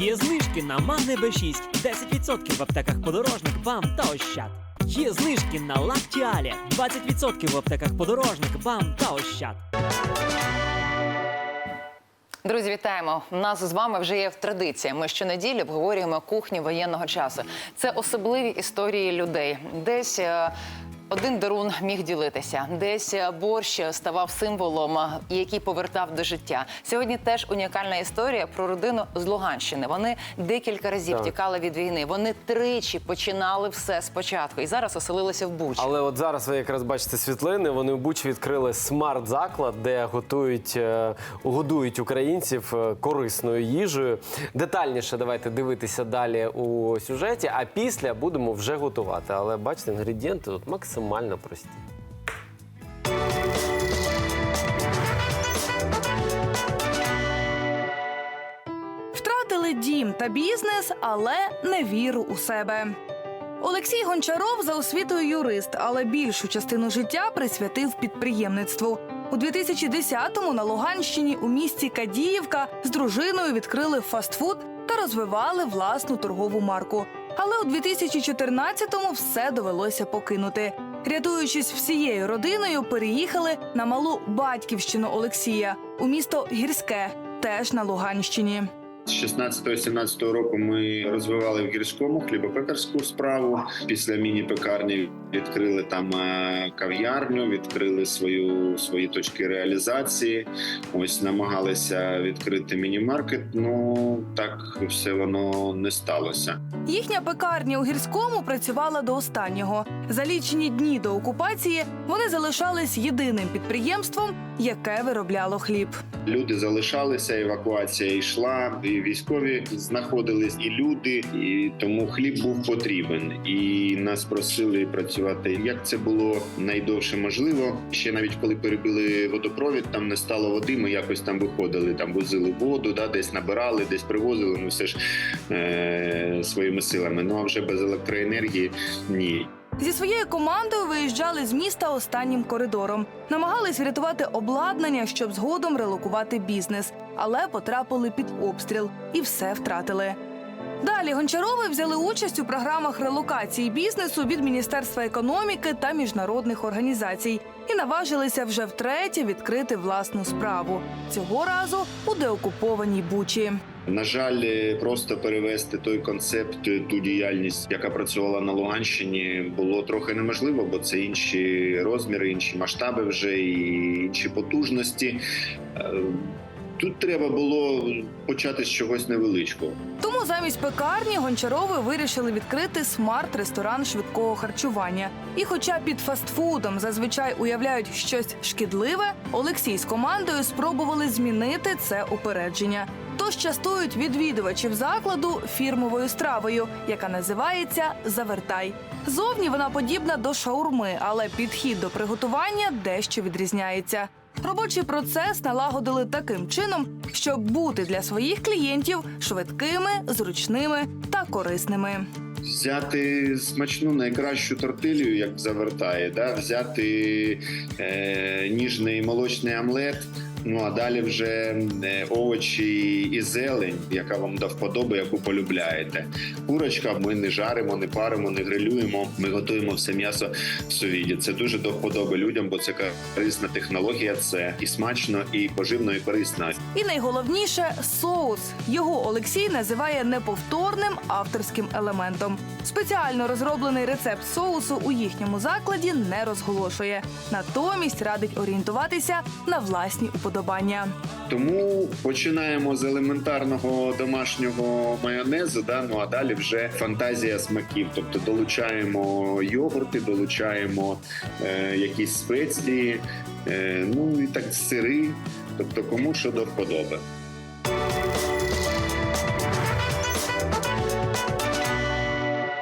Є знижки на Магне Б6, 10% в аптеках подорожник, бам та ощад. Є знижки на Лактіалі, 20% в аптеках подорожник, бам та ощад. Друзі, вітаємо! Нас з вами вже є традиція. Ми щонеділі обговорюємо кухню воєнного часу. Це особливі історії людей. Десь е, один дарун міг ділитися, десь борщ ставав символом, який повертав до життя. Сьогодні теж унікальна історія про родину з Луганщини. Вони декілька разів Так. тікали від війни. Вони тричі починали все спочатку і зараз оселилися в Бучі. Але от зараз ви якраз бачите світлини. Вони в Бучі відкрили смарт-заклад, де готують, е, годують українців е, корисною їжею. Детальніше давайте дивитися далі у сюжеті, а після будемо вже готувати. Але бачите, інгредієнти тут максимально прості. Втратили дім та бізнес, але не віру у себе. Олексій Гончаров за освітою юрист, але більшу частину життя присвятив підприємництву. У 2010-му на Луганщині у місті Кадіївка з дружиною відкрили фастфуд та розвивали власну торгову марку. Але у 2014-му все довелося покинути. Рятуючись всією родиною, переїхали на малу батьківщину Олексія у місто Гірське, теж на Луганщині. З 16-17 року ми розвивали в гірському хлібопекарську справу. Після міні-пекарні відкрили там е, кав'ярню, відкрили свою свої точки реалізації. Ось намагалися відкрити міні-маркет. Ну так все воно не сталося. Їхня пекарня у гірському працювала до останнього. За лічені дні до окупації вони залишались єдиним підприємством, яке виробляло хліб. Люди залишалися, евакуація йшла, і військові знаходились, і люди, і тому хліб був потрібен. І нас просили працювати як це було найдовше можливо. Ще навіть коли перебили водопровід, там не стало води. Ми якось там виходили, там возили воду, да, десь набирали, десь привозили. Ну все ж е- своїми силами. Ну а вже без електроенергії ні. Зі своєю командою виїжджали з міста останнім коридором, намагались врятувати обладнання, щоб згодом релокувати бізнес, але потрапили під обстріл і все втратили. Далі Гончарови взяли участь у програмах релокації бізнесу від Міністерства економіки та міжнародних організацій і наважилися вже втретє відкрити власну справу цього разу у деокупованій Бучі. На жаль, просто перевести той концепт, ту діяльність, яка працювала на Луганщині, було трохи неможливо, бо це інші розміри, інші масштаби вже і інші потужності. Е, Тут треба було почати з чогось невеличкого. Тому замість пекарні гончарови вирішили відкрити смарт-ресторан швидкого харчування. І, хоча під фастфудом зазвичай уявляють щось шкідливе, Олексій з командою спробували змінити це упередження. Тож частують відвідувачів закладу фірмовою стравою, яка називається Завертай. Зовні вона подібна до шаурми, але підхід до приготування дещо відрізняється. Робочий процес налагодили таким чином, щоб бути для своїх клієнтів швидкими, зручними та корисними. Взяти смачну найкращу тортилію, як завертає, да? взяти е, ніжний молочний омлет. Ну а далі вже е, овочі і зелень, яка вам до вподоби, яку полюбляєте. Курочка ми не жаримо, не паримо, не грилюємо. Ми готуємо все м'ясо в сувіді. Це дуже до вподоби людям, бо це корисна технологія. Це і смачно, і поживно, і корисно. І найголовніше соус. Його Олексій називає неповторним авторським елементом. Спеціально розроблений рецепт соусу у їхньому закладі не розголошує. Натомість радить орієнтуватися на власні уподобання. Тому починаємо з елементарного домашнього майонезу. Да? Ну а далі вже фантазія смаків. Тобто долучаємо йогурти, долучаємо е, якісь спеції, е, ну і так сири. Тобто, кому що до вподоби.